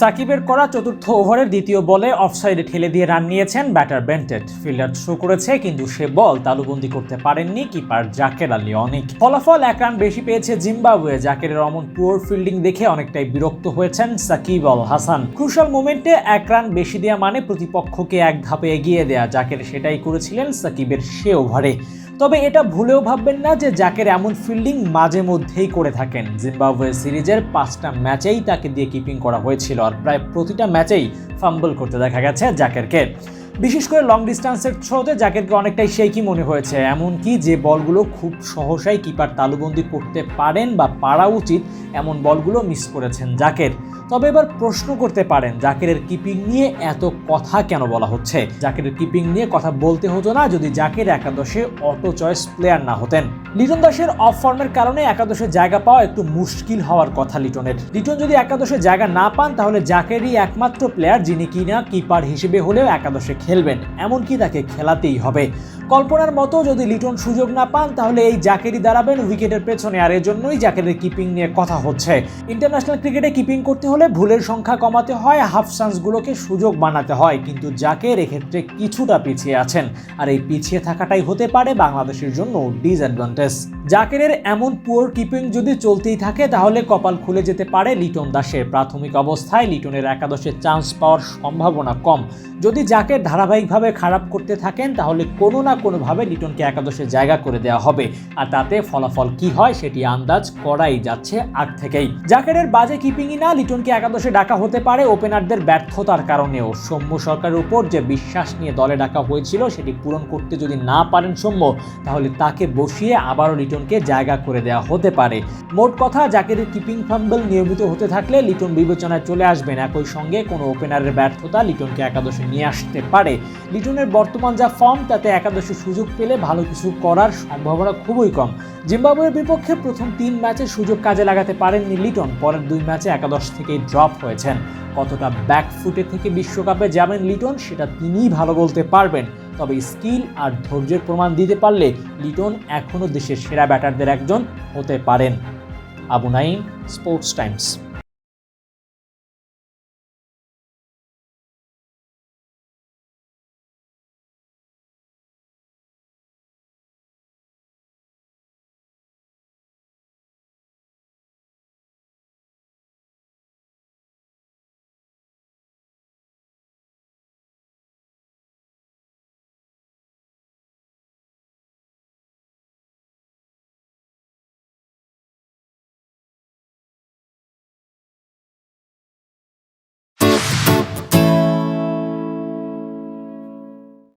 সাকিবের করা চতুর্থ ওভারের দ্বিতীয় বলে অফসাইডে ঠেলে দিয়ে রান নিয়েছেন ব্যাটার বেন্টেড। ফিল্ডার থ্রো করেছে, কিন্তু সে বল তালুবন্দি করতে পারেননি কিপার জাকের আলী অনেক। ফলাফল এক রান বেশি পেয়েছে জিম্বাবুয়ে। জাকেরের অমন পুয়ার ফিল্ডিং দেখে অনেকটাই বিরক্ত হয়েছেন সাকিব আল হাসান। ক্রুশাল মোমেন্টে এক রান বেশি দেওয়া মানে প্রতিপক্ষকে এক ধাপে এগিয়ে দেয়া। জাকের সেটাই করেছিলেন সাকিবের সে ওভারে। তবে এটা ভুলেও ভাববেন না যে জাকের এমন ফিল্ডিং মাঝে মধ্যেই করে থাকেন। জিম্বাবুয়ে সিরিজের পাঁচটা ম্যাচেই তাকে দিয়ে কিপিং করা হয়েছিল, আর প্রায় প্রতিটা ম্যাচেই ফাম্বল করতে দেখা গেছে জাকেরকে বিশেষ করে লং ডিস্টান্সের থ্রোতে জ্যাকেটকে অনেকটাই শেকি মনে হয়েছে। এমনকি যে বলগুলো খুব সহসাই কিপার তালুবন্দি করতে পারেন বা পারা উচিত, এমন বলগুলো মিস করেছেন জাকের। তবে এবার প্রশ্ন করতে পারেন, জাকেরের কিপিং নিয়ে এত কথা কেন বলা হচ্ছে? জাকেরের কিপিং নিয়ে কথা বলতে হতো না যদি জাকের একাদশে অটো চয়েস প্লেয়ার না হতেন। লিটন দাসের অফ ফর্মের কারণে একাদশে জায়গা পাওয়া একটু মুশকিল হওয়ার কথা লিটনের। লিটন যদি একাদশে জায়গা না পান, তাহলে জাকেরই একমাত্র প্লেয়ার যিনি কিনা কিপার হিসেবে হলেও একাদশে খেলবেন। এমনকি তাকে খেলাতেই হবে। কল্পনার মতো যদি লিটন সুযোগ না পান, তাহলে এই জাকেরই দাঁড়াবেন উইকেটের পেছনে। আর এজন্যই জাকেরের কিপিং নিয়ে কথা হচ্ছে। ইন্টারন্যাশনাল ক্রিকেটে কিপিং করতে হলে ভুলের সংখ্যা কমাতে হয় হাফ চান্সগুলোকে সুযোগ বানাতে হয়। কিন্তু জাকের এক্ষেত্রে কিছুটা পিছিয়ে আছেন। আর এই পিছিয়ে থাকাটাই হতে পারে বাংলাদেশের জন্য ডিসঅ্যাডভান্টেজ জাকেরের এমন পুয়ার কিপিং যদি চলতেই থাকে, তাহলে কপাল খুলে যেতে পারে লিটন দাসের। প্রাথমিক অবস্থায় লিটনের একাদশে চান্স পাওয়ার সম্ভাবনা কম। যদি জাকের ধারাবাহিকভাবে খারাপ করতে থাকেন, তাহলে কোনো না কোনোভাবে লিটনকে একাদশে জায়গা করে দেওয়া হবে। আর তাতে ফলাফল কি হয়, সেটি আন্দাজ করাই যাচ্ছে আগ থেকেই। জাকেরের বাজে কিপিংই না লিটনকে একাদশে ডাকা হতে পারে ওপেনারদের ব্যর্থতার কারণেও। সৌম্য সরকারের উপর যে বিশ্বাস নিয়ে দলে ডাকা হয়েছিল, সেটি পূরণ করতে যদি না পারেন সৌম্য, তাহলে তাকে বসিয়ে আবারও লিটনকে জায়গা করে দেওয়া হতে পারে। মোট কথা জাকেরের কিপিং ফাম্বল নিয়মিত হতে থাকলে লিটন বিবেচনায় চলে আসবেন। একই সঙ্গে কোনো ওপেনারের ব্যর্থতা লিটনকে একাদশে নিয়ে আসতে পারে। লিটনের বর্তমান যা ফর্ম, তাতে একাদশে সুযোগ পেলে ভালো কিছু করার সম্ভাবনা খুবই কম। জিম্বাবুয়ের বিপক্ষে প্রথম তিন ম্যাচে সুযোগ কাজে লাগাতে পারেননি লিটন। পরের দুই ম্যাচে একাদশ থেকেই ড্রপ হয়েছেন। কতটা ব্যাকফুটে থেকে বিশ্বকাপে যাবেন লিটন, সেটা তিনিই ভালো বলতে পারবেন। তবে স্কিল আর ধৈর্যের প্রমাণ দিতে পারলে লিটন এখনও দেশের সেরা ব্যাটারদের একজন হতে পারেন। Abu Naim sports times.